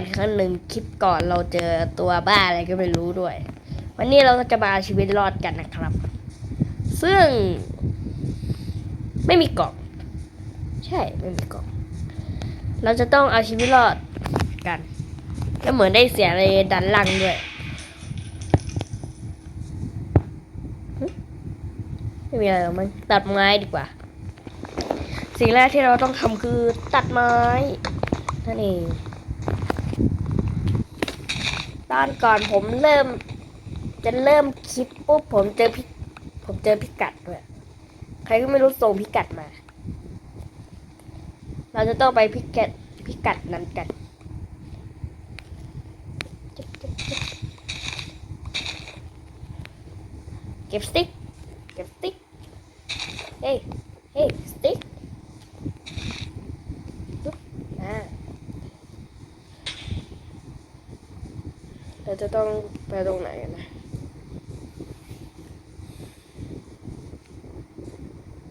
อีกครั้งหนึ่งคลิปก่อนเราเจอตัวบ้าอะไรก็ไม่รู้ด้วย วันนี้เราก็จะมาชีวิตรอดกันนะครับ ซึ่ง ไม่มีกล่อง ใช่ไม่มีกล่อง เราจะต้องเอาชีวิตรอดกัน แล้วเหมือนได้เสียอะไรดันลังด้วยไม่มีอะไรหรอกมันตัดไม้ดีกว่า สิ่งแรกที่เราต้องทำคือตัดไม้นั่นเอง ตอนก่อนผมเริ่ม จะเริ่มคลิปปุ๊บผมเจอพิผมเจอพิกัดด้วยใครก็ไม่รู้ส่งพิกัดมา เราจะต้องไปพิกัดพิกัดนั้นกันเก็บสติ๊กเก็บสติ๊ก เฮ้ย เฮ้ย สติ๊กปุ๊บอ่า เราจะ ต้องไปตรงไหนกันนะ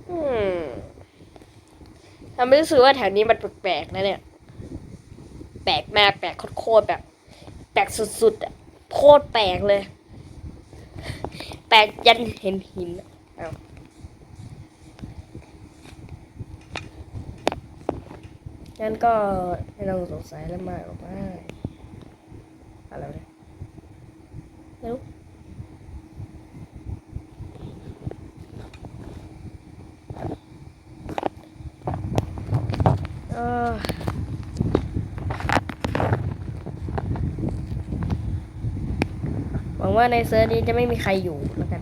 อืมทำให้รู้สึกว่าแถวนี้มันแปลกๆนะเนี่ย แปลกมากแปลกโคตรแบบ แปลกสุดๆอะโคตรแปลกเลย แปลกยันเห็นหินเอางั้นก็ไม่ต้องสงสัยแล้วมากหรอกว่าอะไรเนี่ย รู้เออหวังว่าในเซิร์ฟนี้จะไม่มีใครอยู่แล้วกัน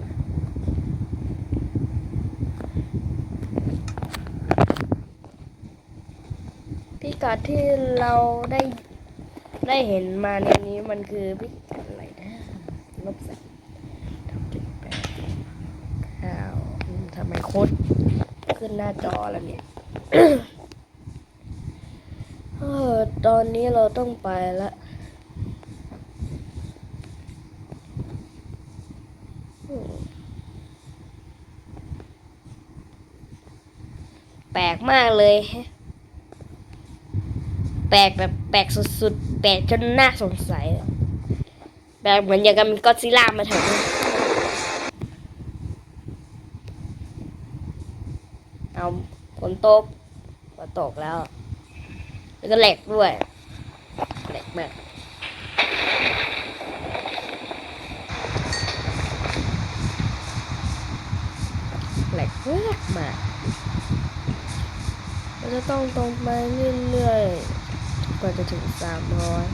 พิกัดที่เราได้ได้เห็นมาในนี้มันคือพิกัดอะไรนะลบสักทำเจ็ดแปดเก้าอืมทำไมโคตรขึ้นหน้าจอแล้วเนี่ยเออตอนนี้เราต้องไปละอืมแปลกมากเลยแฮะแปลกแบบแปลกสุดๆ แปลกจนน่าสงสัยอะแบบเหมือนอย่างกับมีก็อดซิลล่ามาแถวนี้เอาฝน ตกฝนตกแล้ว แล้วก็แหลกด้วยแหลกมากแหลกมากมากเราจะต้องตรงไปเรื่อยๆ กว่าจะถึงสามร้อย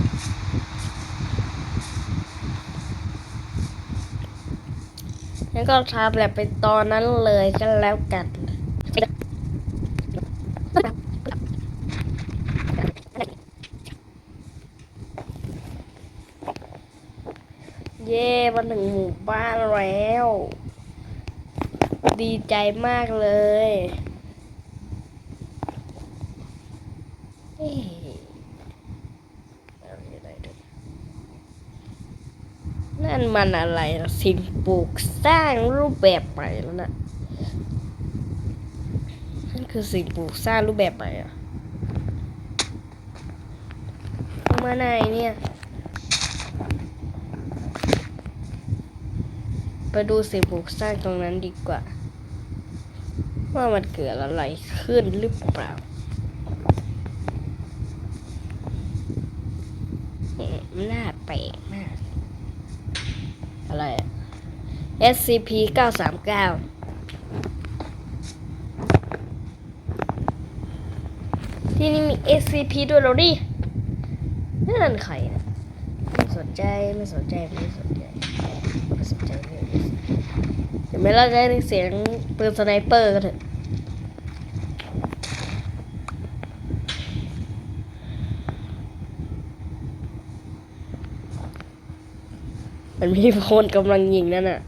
งั้นก็ทำแบบเป็นตอนนั้นเลยก็แล้วกัน เย่ มาถึงหมู่บ้านแล้ว ดีใจมากเลยนั่นมันอะไรนะสิ่งปลูกสร้างรูปแบบใหม่แล้วนะนั่นคือสิ่งปลูกสร้างรูปแบบใหม่อะมาไหนเนี่ย ไป ดูสิ่งปลูกสร้างตรงนั้นดีกว่า ว่ามันเกิดอะไรขึ้นหรือเปล่าอืมน่าแปลกมาก อะไรอะ SCP 939ที่นี่มี SCP ด้วยเรอดิ นั่นใครนะไม่สนใจ ไม่สนใจ ไม่สนใจไม่สนใจ เลยเดี๋ยวไม่เราจะได้เสียงปืนสไนเปอร์กันเถอะมันมีคนกำลังยิงนั่นน่ะ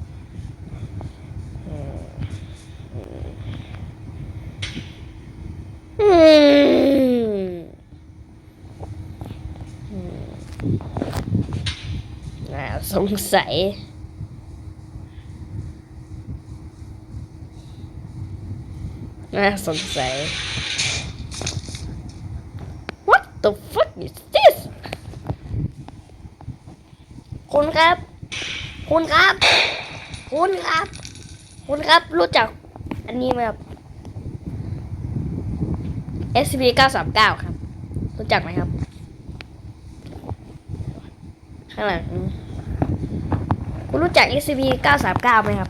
อืมอืมน่าสงสัย น่าสงสัย What the fuck is this คุณครับ คุณครับ คุณครับ คุณครับรู้จัก อันนี้ไหมครับ SCP 939 ครับ รู้จักไหมครับ ข้างหลังคุณรู้จัก SCP 939ไหมครับ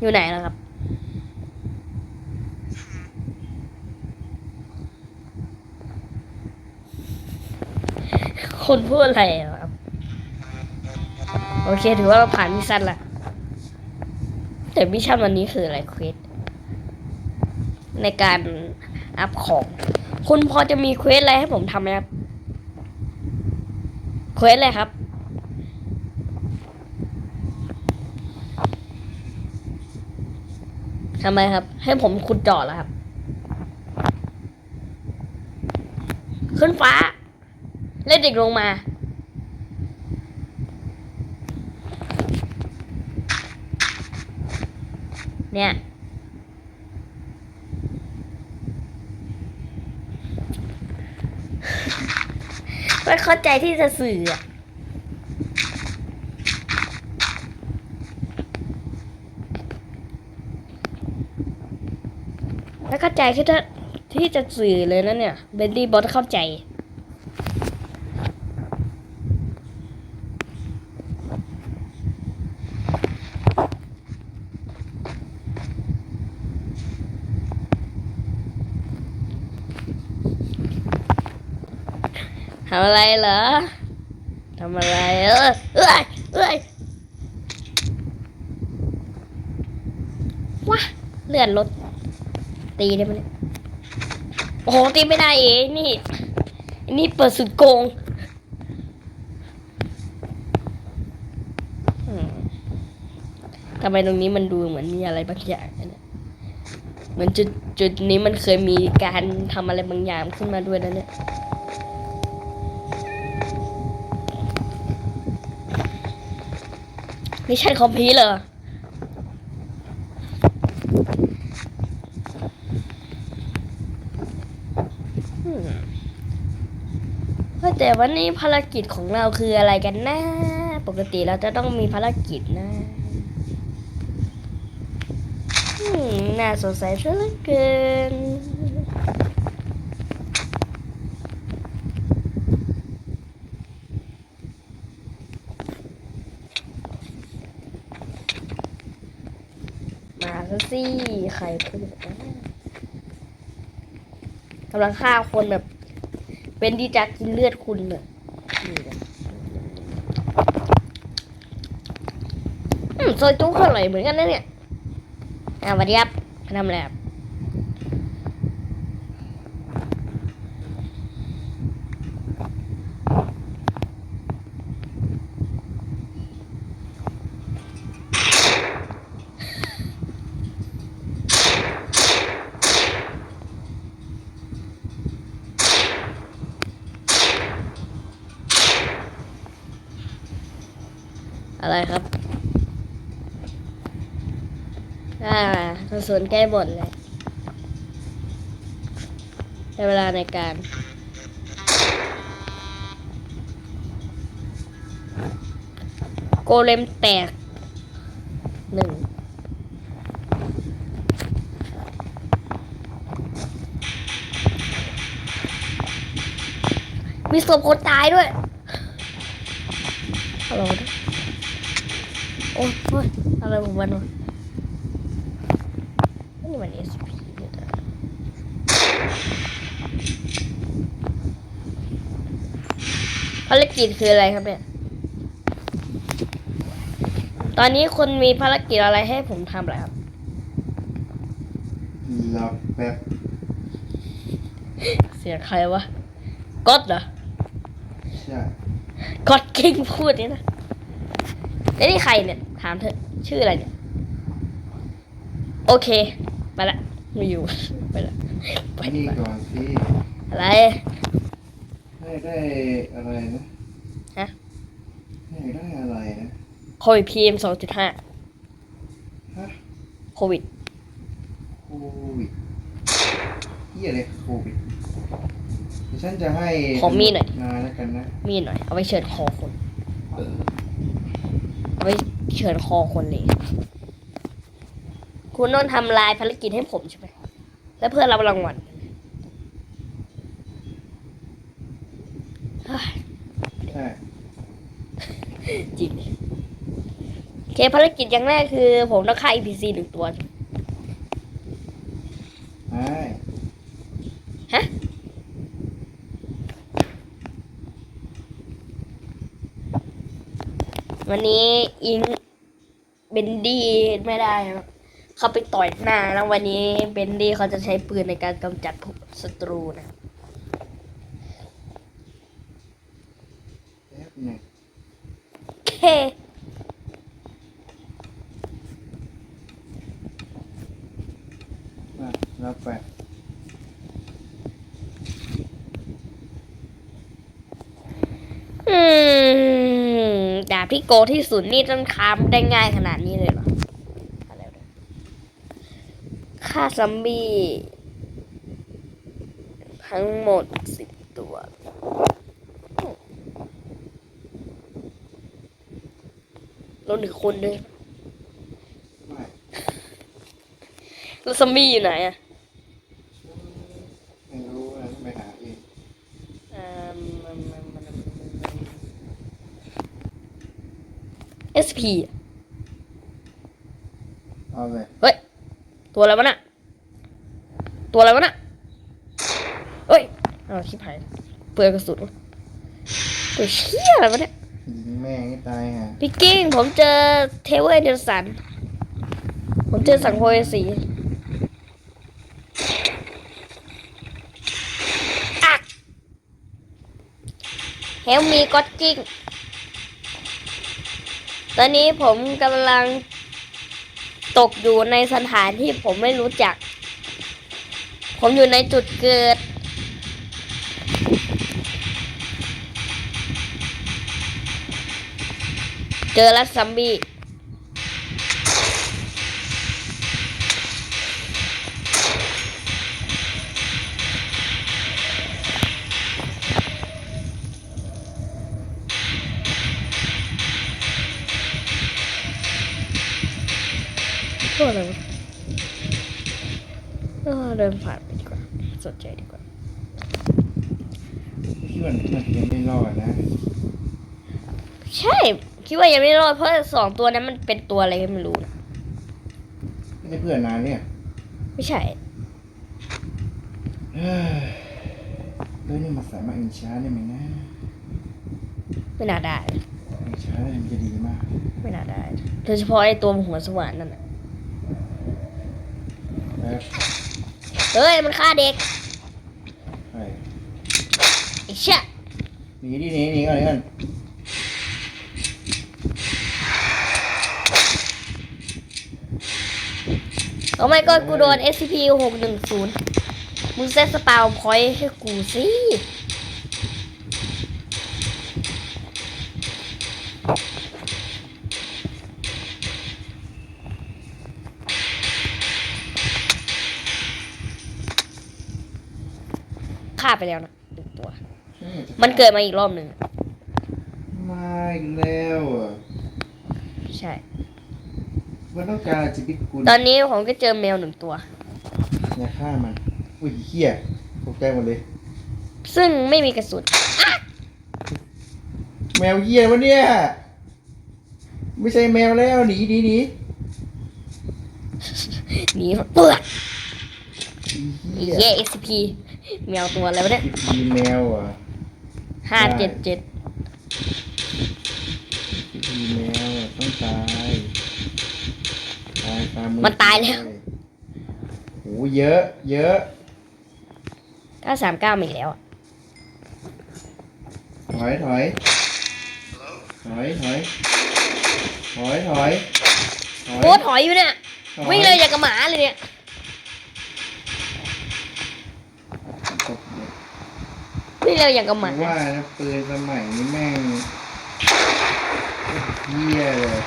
อยู่ไหนแล้วครับ คุณพูดอะไรครับ โอเค ถือว่าเราผ่านมิชชั่นละแต่มิชชั่นวันนี้คืออะไรเควสในการอัพของ คุณพอจะมีเควสอะไรให้ผมทำไหมครับเควสอะไรครับทำไมครับ ให้ผมขุดจาะแล้วครับ ขึ้นฟ้า เล่นเด็กลงมา เนี่ย ไม่เข้าใจที่จะสื่ออะไม่เข้าใจที่จะที่จะสื่อเลยนะเนี่ย เบนดี้บอสเข้าใจ ทำอะไรเหรอทำอะไรเออเอ้ยเอ้ยว้าเลื่อนรถตีได้ไหมเนี่ยโอ้โหตีไม่ได้เองนี่นี่เปิดสุดโกงทำไมตรงนี้มันดูเหมือนมีอะไรบางอย่างอะเนี่ยเหมือนจุดจุดนี้มันเคยมีการทำอะไรบางอย่างขึ้นมาด้วยนะเนี่ย ม่ใช่คอมพิวเหรออืมว่าแต่วันนี้ภารกิจของเราคืออะไรกันนะ ปกติเราจะต้องมีภารกิจนะอืมน่าสงสัยซะเหลือเกิน มาซะสิ ใครพูดนกำลังฆ่าคนแบบ เป็นดีจักกินเลือดคุณเลยอืมซอยจุ๊กอร่อยเหมือนกันนะเนี่ยอ่าวัสดีครับทำอะไรครับ อะไรครับอ่ากระสุนใกล้หมดเลยได้เวลาในการโกเลมแตกหนึ่งมีศพคนตายด้วยฮัลโหล โอ้ยโอ้ยอะไรของมันวะนี่มัน SP เนี่ยนะภารกิจคืออะไรครับเนี่ย ตอนนี้คุณมีภารกิจอะไรให้ผมทำเหรอครับรอแป๊บเสียงใครวะก๊อตเหรอใช่ก๊อตเก่งพูดนี่นะ แล้วนี่ใครเนี่ย ถามเถอะชื่ออะไรเนี่ย โอเค ไปละไม่อยู่ ไปละ ไปดีนี่กว่าก่อนสิอะไร ให้ได้อะไรนะฮะ ให้ได้อะไรนะโควิดพีเอ็มสองจุดห้าฮะโควิด โควิดเหียอะไรโควิดเดี๋ยวฉันจะให้ขอมีดหน่อย มาแล้วกันนะ มีดหน่อย เอาไว้เชิญคอคน เอา ไปเฉินคอคนเลย คุณต้องทำลายภารกิจให้ผมใช่ไหม แล้วเพื่อรับรางวัลเฮ้ยใช่จริงโอเคภารกิจอย่างแรกคือ ผมต้องฆ่า NPC หนึ่งตัวใช่ฮะ วันนี้อิงเบนดี้ไม่ได้ครับเขาไปต่อยหน้าแล้ววันนี้เบนดี้เขาจะใช้ปืนในการกำจัดศัตรูนะป๊บหนึง โอเค มารับไป อืมดาบที่ โกที่สุดนี่ต้องคามได้ง่ายขนาดนี้เลยเหรออะไรวะเนี่ยฆ่าซัมบี้ทั้งหมดสิบตัว ลดหนึ่งคนด้วยไม่แล้วซัมบี้อยู่ไหนอะ ไม่รู้นะไปหาเอง เอสพีเอาเลยเฮ้ย ตัวอะไรวะน่ะ ตัวอะไรวะน่ะเฮ้ยเอาชิบหายเปลือยกระสุนวะตัวเชี่ยอะไรวะเนี่ยยิงแม่งให้ตายฮะพี่กิ้งผมเจอเทเวอร์เดลสัน ผมเจอสังโวยสีอักเฮลมีก็กิ้ง ตอนนี้ผมกำลังตกอยู่ในสถานที่ผมไม่รู้จัก ผมอยู่ในจุดเกิด เจอแล้วซัมบี้ ตัวอะไรวะเออเดินผ่านไปดีกว่า สนใจดีกว่าพี่มันมันยังไม่รอดนะ ใช่ คิดว่ายังไม่รอดเพราะสองตัวนั้นมันเป็นตัวอะไรก็ไม่รู้นะไม่ได้เพื่อนนานเนี่ย ไม่ใช่เฮ้ยแล้วนี่มาสามารถอินชาได้ไหมนะไม่น่าได้อินชาได้มันจะดีมาก ไม่น่าได้ โดยเฉพาะไอ้ตัวหัวสว่านนั่นน่ะ แล้วเฮ้ย มันฆ่าเด็กไปไอ้เชี่ยหนีดิหนีหนีก่อนหนีก่อนโอ้ไม่ก็กูโดน SCP หกหนึ่งศูนย์มึงเซตสปาวพอยต์ให้กูสิ ไปแล้วนะหนึ่งตัว มันเกิดมาอีกรอบหนึ่งมาอีกแล้วอะใช่ มันต้องการจิบิกุลตอนนี้ผมก็เจอแมวหนึ่งตัว อย่าฆ่ามันอุ้ยเหี้ยตกใจหมดเลย ซึ่งไม่มีกระสุนแมวเหี้ยวะเนี่ย ไม่ใช่แมวแล้วหนีหนีหนีหนีเปลือกเหี้ยเย่ SCP แมวตัวอะไรวะเนี่ยมีแมวอะห้าเจ็ดเจ็ดมีแมวอะต้องตายตายตามมือมันตายแล้วโหเยอะ เยอะเก้าสามเก้ามีอีกแล้วอะถอยถอยถอยถอยถอยถอยถอยโอ้ถอยอยู่เนี่ยถอยวิ่งเลยอย่างกับหมาเลยเนี่ย เร็วอย่างกับหมาว่านะปืนสมัยนี้แม่งเยี่ยเลย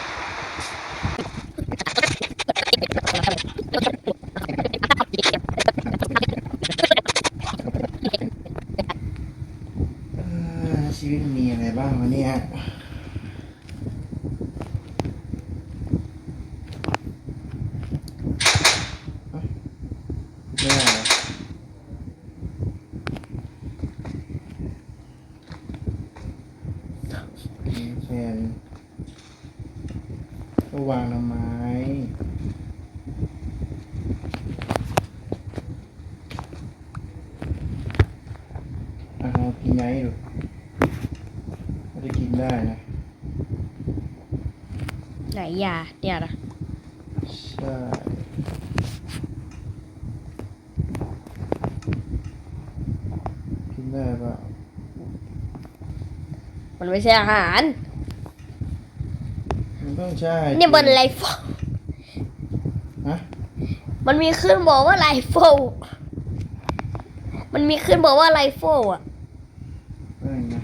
ก็วางทำไมอะเรากินไงดูก็จะกินได้นะ ไหน ยาเนี่ยนะใช่กินได้เปล่ามันไม่ใช่อาหาร มันต้องใช่เนี่ยมันไรเฟิลฮะมันมีขึ้นบอกว่าไรเฟิลมันมีขึ้นบอกว่าไรเฟิลอะ นั่นนะ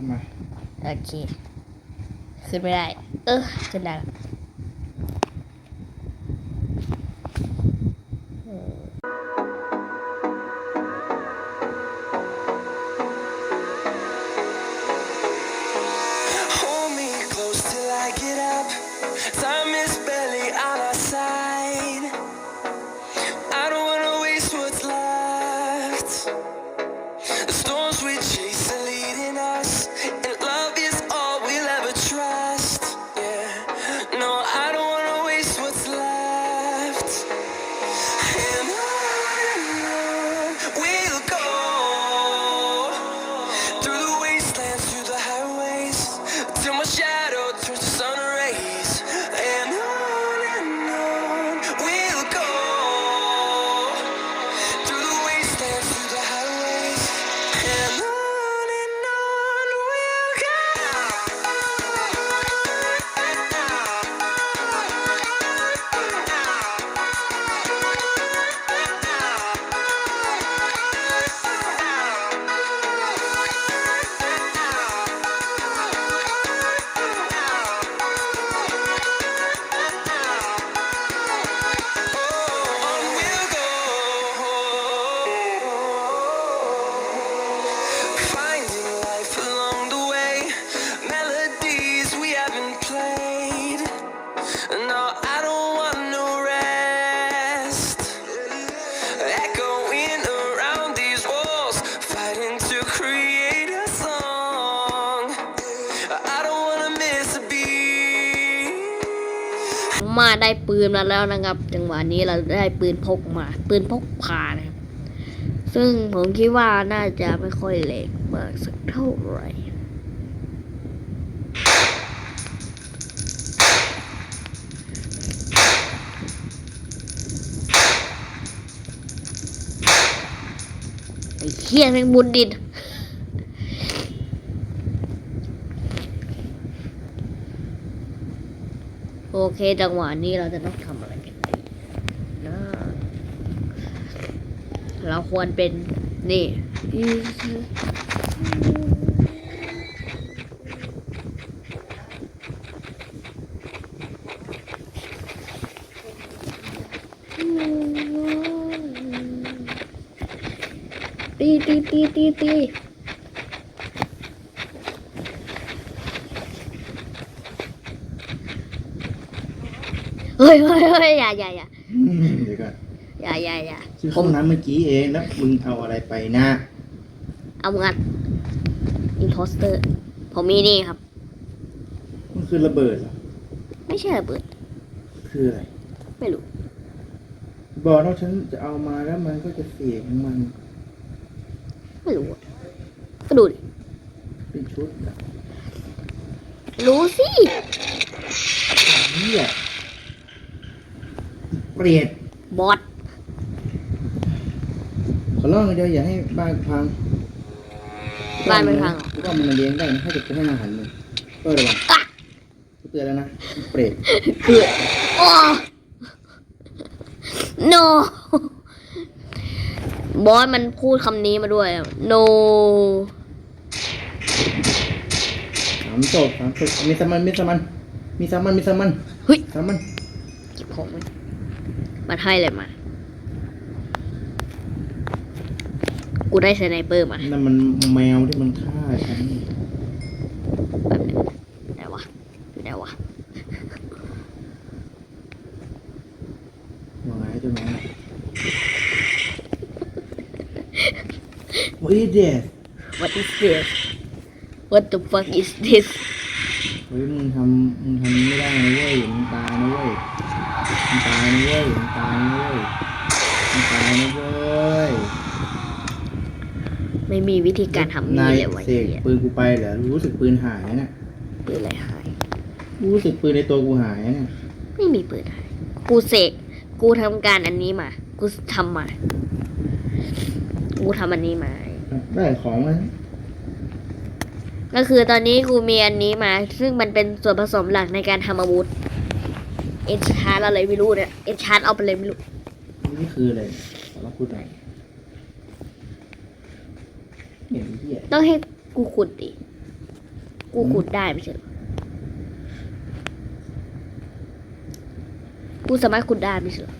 ทำไมโอเค ขึ้นไม่ได้ เออขึ้นได้แล้ว ปืนมาแล้วนะครับ จังหวะนี้เราได้ปืนพกมา ปืนพกพานะครับ ซึ่งผมคิดว่าน่าจะไม่ค่อยแรงมากสักเท่าไหร่ไอ้เหี้ยแมงมุนดิน เคจังหวะนี้เราจะต้องทำอะไรกันดีนะเราควรเป็นนี่ ตีตีตีตีตี เฮ้ยเฮ้ยเฮ้ยอย่าอย่าอย่าอืมเดี๋ยวก่อนอย่าอย่าอย่าซื้อห้องน้ำเมื่อกี้เองแล้วมึงเอาอะไรไปนะเอางัดอินโพสเตอร์ผมมีนี่ครับ มันคือระเบิดเหรอไม่ใช่ระเบิดคืออะไรไม่รู้บอกว่าฉันจะเอามาแล้วมันก็จะเสียของมันไม่รู้อะก็ดูดิเป็นชุดอะรู้สิ เหี้ย เปรียดบอสขอร้องเดียวอย่าให้บ้านพังบ้านไม่พังหรอกก็มันเลี้ยงได้นะถ้าเกิดจะให้อาหารมึงก็ระวังอะกูเตือนแล้วนะเปรตโอ้ no บอสมันพูดคำนี้มาด้วยอะ no สามศพสามศพมีสมันมีสมันมีสมันมีสมันเฮ้ยสมันเก็บของไว้มั นให้อะไรมา กูได้สไนเปอร์มานั่นมันแมวที่มันฆ่าฉันแป๊บนึงไหนวะอยู่ไหนวะว่าไงเจ้าแม่ What is this what is this what the fuck is this เฮ้ยมึงทำมึงทำไม่ได้นะเว้ยมึงตายนะเว้ย มึงตายนะเว้ยมึงตายนะเว้ยมึงตายนะเว้ยไม่มีวิธีการทำนี่นายเลยวะเสกเหี้ยปืนกูไปเหรอรู้สึกปืนหายนะเนี่ยปืนอะไรหาย รู้สึกปืนในตัวกูหายนะเนี่ยไม่มีปืนหาย กูเสก กูทำการอันนี้มา กูทำมา กูทำอันนี้มา ได้ของมันก็คือตอนนี้กูมีอันนี้มา ซึ่งมันเป็นส่วนผสมหลักในการทำอาวุธ เอ็นชาร์อะไรไม่รู้เนี่ยเอ็นชาร์เอาไปเลยไม่รู้ นี่คืออะไรขอรับพูดหน่อยเห็นเหี้ยต้องให้กูขุดดิ กูขุดได้ไม่ใช่เหรอกูสามารถขุดได้ไม่ใช่เหรอ